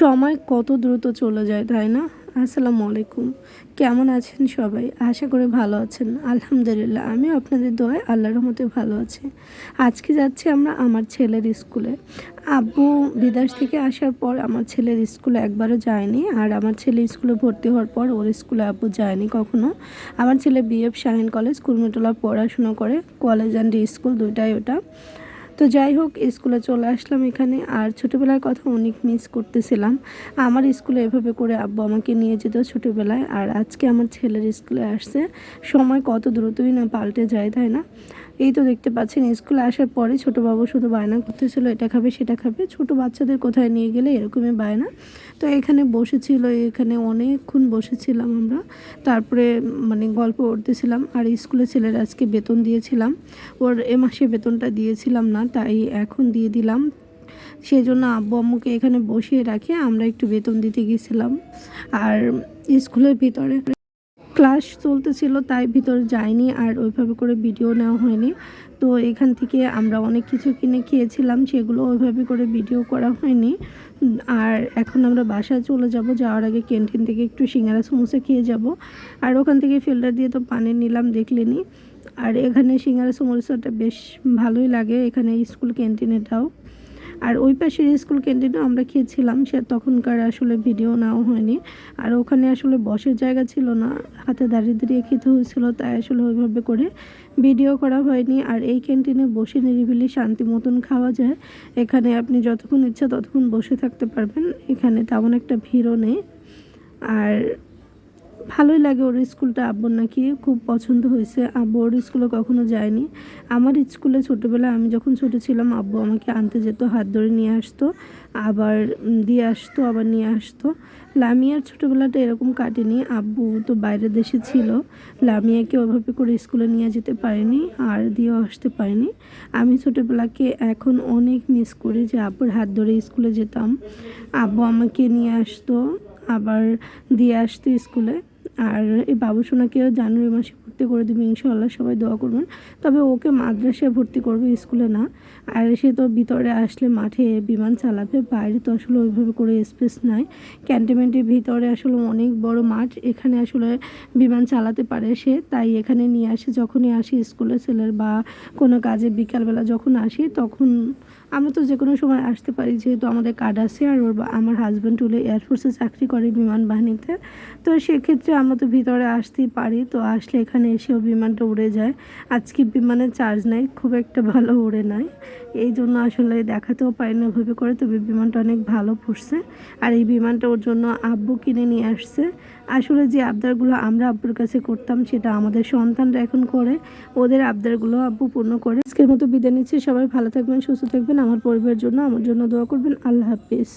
সময় কত দ্রুত চলে যায়, তাই না? আসসালামু আলাইকুম। কেমন আছেন সবাই? আশা করি ভালো আছেন। আলহামদুলিল্লাহ আমি আপনাদের দোয়ায় আল্লাহর মতে ভালো আছি। আজকে যাচ্ছি আমরা আমার ছেলের স্কুলে। আব্বু বিদেশ থেকে আসার পর আমার ছেলের স্কুলে একবারও যায়নি আর আমার ছেলে স্কুলে ভর্তি হওয়ার পর ওর স্কুলে আব্বু যায়নি কখনো। আমার ছেলে বিএফ শাহিন কলেজ, কুর্মিটোলা পড়াশুনো করে, কলেজ অ্যান্ড স্কুল দুইটাই ওটা। তো যাই হোক, স্কুলে চলে আসলাম এখানে। আর ছোটোবেলার কথা অনেক মিস করতেছিলাম। আমার স্কুলে এভাবে করে আব্বু আমাকে নিয়ে যেত ছোটোবেলায়। আর আজকে আমার ছেলের স্কুলে আসছে। সময় কত দ্রুতই না পাল্টে যায়, তাই না? এই তো দেখতে পাচ্ছেন, স্কুলে আসার পরে ছোটো বাবু শুধু বায়না করতেছিল, এটা খাবে, সেটা খাবে। ছোট বাচ্চাদের কোথায় নিয়ে গেলে এরকমই বায়না। তো এখানে বসেছিল, এখানে অনেকক্ষণ বসেছিলাম আমরা। তারপরে মানে গল্প করতেছিলাম, আর স্কুলে ছেলের আজকে বেতন দিয়েছিলাম। ওর এ মাসে বেতনটা দিয়েছিলাম না, তাই এখন দিয়ে দিলাম। সেই জন্য আব্বু আম্মুকে এখানে বসিয়ে রাখে, আমরা একটু বেতন দিতে গেছিলাম। আর স্কুলের ভিতরে ক্লাস চলতেছিল, তাই ভিতরে যায়নি আর ওইভাবে করে ভিডিও নেওয়া হয়নি। তো এখান থেকে আমরা অনেক কিছু কিনে খেয়েছিলাম, সেগুলো ওইভাবে করে ভিডিও করা হয়নি। আর এখন আমরা বাসায় চলে যাব, যাওয়ার আগে ক্যান্টিন থেকে একটু সিঙ্গারা সমোসা খেয়ে যাব। আর ওখান থেকে ফিল্টার দিয়ে তো পানি নিলাম, দেখলেনি। আর এখানে সিঙ্গারা সমোসাটা বেশ ভালোই লাগে, এখানে স্কুল ক্যান্টিনেটাও আর ওই পাশের স্কুল ক্যান্টিনেও আমরা খেয়েছিলাম, সে তখনকার আসলে ভিডিও নাও হয়নি। আর ওখানে আসলে বসের জায়গা ছিল না, হাতে দাঁড়িয়ে দাঁড়িয়ে খেতে হয়েছিল, তাই আসলে ওইভাবে করে ভিডিও করা হয়নি। আর এই ক্যান্টিনে বসে নিরিবিলি শান্তি মতন খাওয়া যায়। এখানে আপনি যতক্ষণ ইচ্ছা ততক্ষণ বসে থাকতে পারবেন, এখানে তেমন একটা ভিড়ও নেই। আর ভালোই লাগে ওর স্কুলটা আব্বুর নাকি, খুব পছন্দ হয়েছে। আব্বু ওর স্কুলে কখনো যায়নি। আমার স্কুলে ছোটোবেলায় আমি যখন ছোটো ছিলাম, আব্বু আমাকে আনতে যেত, হাত ধরে নিয়ে আসতো, আবার দিয়ে আসতো, আবার নিয়ে আসতো। লামিয়ার ছোটোবেলাটা এরকম কাটেনি। আব্বু তো বাইরের দেশে ছিল। লামিয়াকে ওভাবে করে স্কুলে নিয়ে যেতে পারেনি আর দিয়েও আসতে পারেনি। আমি ছোটোবেলাকে এখন অনেক মিস করি যে আব্বুর হাত ধরে স্কুলে যেতাম। আব্বু আমাকে নিয়ে আসতো, আবার দিয়ে আসতো স্কুলে। আর এই বাবুসোনাকেও জানুয়ারি মাসে ভর্তি করে দেবে ইনশাল্লাহ সবাই দোয়া করবেন। তবে ওকে মাদ্রাসায় ভর্তি করবে, স্কুলে না। আর সে তো ভিতরে আসলে মাঠে বিমান চালাবে, বাইরে তো আসলে ওইভাবে করে স্পেস নাই। ক্যান্টনমেন্টের ভিতরে আসলে অনেক বড় মাঠ, এখানে আসলে বিমান চালাতে পারে সে। তাই এখানে নিয়ে আসে, যখনই আসি স্কুলে, ছেলের বা কোনো কাজে বিকালবেলা যখন আসি, তখন আমরা তো যে কোনো সময় আসতে পারি, যেহেতু আমাদের কার্ড আছে। আর ওর আমার হাজব্যান্ড হলে এয়ারফোর্সে চাকরি করে বিমান বাহিনীতে। তো সেক্ষেত্রে আমরা তো ভিতরে আসতেই পারি। তো আসলে এখানে এসেও বিমানটা উড়ে যায়। আজকে বিমানের চার্জ নাই, খুব একটা ভালো উড়ে নাই। এই জন্য আসলে দেখাতেও পারি না ওইভাবে করে, তবে বিমানটা অনেক ভালো পড়ছে। আর এই বিমানটা ওর জন্য আব্বু কিনে নিয়ে আসছে। আসলে যে আবদারগুলো আমরা আব্বুর কাছে করতাম, সেটা আমাদের সন্তানরা এখন করে, ওদের আবদারগুলো আব্বু পূর্ণ করে। আজকের মতো বিদায় নিচ্ছি। সবাই ভালো থাকবেন, সুস্থ থাকবেন। আমার পরিবারের জন্য আমার জন্য দোয়া করবেন। আল্লাহ হাফিজ।